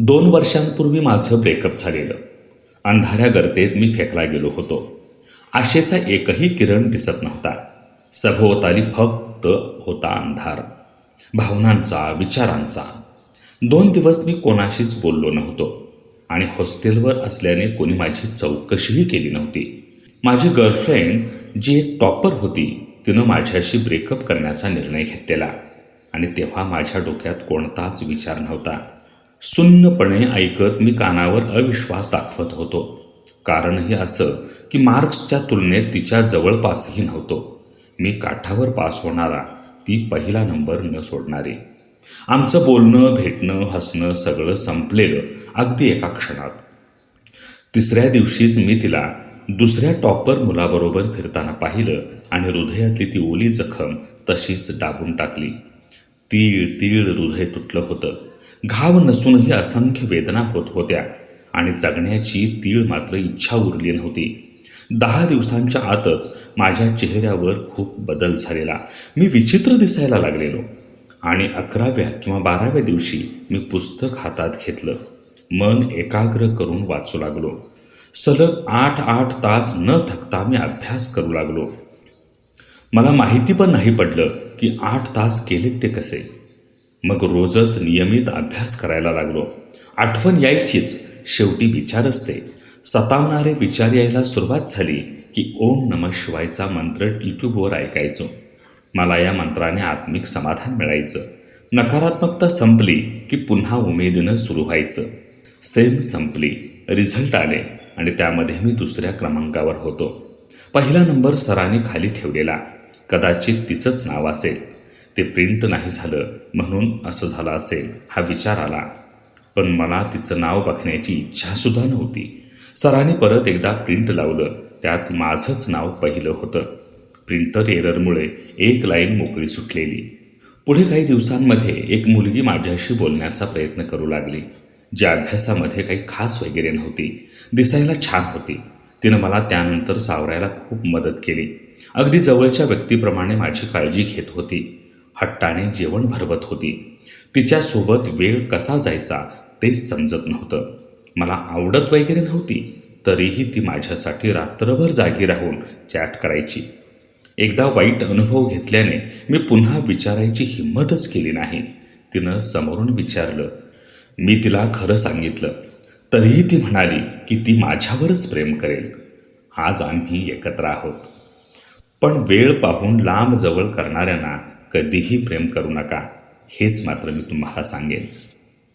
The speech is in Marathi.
दोन वर्षांपूर्वी माझं ब्रेकअप झालेलं. अंधाऱ्या गर्तेत मी फेकला गेलो होतो. आशेचा एकही किरण दिसत नव्हता. सभोवताली फक्त होता अंधार. भावनांचा विचारांचा. दोन दिवस मी कोणाशीच बोललो नव्हतो. आणि हॉस्टेलवर असल्याने कोणी माझी चौकशीही केली नव्हती. माझी गर्लफ्रेंड जी एक टॉपर होती तिनं माझ्याशी ब्रेकअप करण्याचा निर्णय घेतलेला. आणि तेव्हा माझ्या डोक्यात कोणताच विचार नव्हता. सुन्नपणे ऐकत मी कानावर अविश्वास दाखवत होतो. कारणही असं की मार्क्सच्या तुलनेत तिच्या जवळपासही नव्हतो. मी काठावर पास होणारा ती पहिला नंबर न सोडणारी. आमचं बोलणं भेटणं हसणं सगळं संपलेलं अगदी एका क्षणात. तिसऱ्या दिवशीच मी तिला दुसऱ्या टॉपर मुलाबरोबर फिरताना पाहिलं आणि हृदयातली ती ओली जखम तशीच डाबून टाकली. तीळ तीळ हृदय तुटलं होतं. घाव नसूनही असंख्य वेदना होत होत्या. आणि जगण्याची तीळ मात्र इच्छा उरली नव्हती. दहा दिवसांच्या आतच माझ्या चेहऱ्यावर खूप बदल झालेला. मी विचित्र दिसायला लागलेलो. आणि अकराव्या किंवा बाराव्या दिवशी मी पुस्तक हातात घेतलं. मन एकाग्र करून वाचू लागलो. सलग आठ आठ तास न थकता मी अभ्यास करू लागलो. मला माहिती पण नाही पडलं की आठ तास केलेत ते कसे. मग रोजच नियमित अभ्यास करायला लागलो. आठवण यायचीच. शेवटी विचार असते. सतावणारे विचार यायला सुरुवात झाली की ओम नम शिवायचा मंत्र यूट्यूबवर ऐकायचो. मला या मंत्राने आत्मिक समाधान मिळायचं. नकारात्मकता संपली की पुन्हा उमेदीनं सुरू व्हायचं. सेम संपली. रिझल्ट आले आणि त्यामध्ये मी दुसऱ्या क्रमांकावर होतो. पहिला नंबर सरांनी खाली ठेवलेला. कदाचित तिचंच नाव असेल. ते प्रिंट नाही झालं म्हणून असं झालं असेल हा विचार आला. पण मला तिचं नाव बघण्याची इच्छासुद्धा नव्हती. सरांनी परत एकदा प्रिंट लावलं. त्यात माझंच नाव पहिलं होतं. प्रिंटर एररमुळे एक लाईन मोकळी सुटलेली. पुढे काही दिवसांमध्ये एक मुलगी माझ्याशी बोलण्याचा प्रयत्न करू लागली. ज्या अभ्यासामध्ये काही खास वगैरे नव्हती दिसायला छान होती. तिनं मला त्यानंतर सावरायला खूप मदत केली. अगदी जवळच्या व्यक्तीप्रमाणे माझी काळजी घेत होती. हट्टाने जेवण भरवत होती. तिच्यासोबत वेळ कसा जायचा ते समजत नव्हतं. मला आवडत वगैरे नव्हती तरीही ती माझ्यासाठी रात्रभर जागी राहून चॅट करायची. एकदा वाईट अनुभव घेतल्याने मी पुन्हा विचारायची हिंमतच केली नाही. तिनं समोरून विचारलं मी तिला खरं सांगितलं. तरीही ती म्हणाली की ती माझ्यावरच प्रेम करेल. आज आम्ही एकत्र आहोत. पण वेळ पाहून लांब जवळ करणाऱ्यांना कधीही प्रेम करू नका. हेच मात्र मी तुम्हाला सांगेन.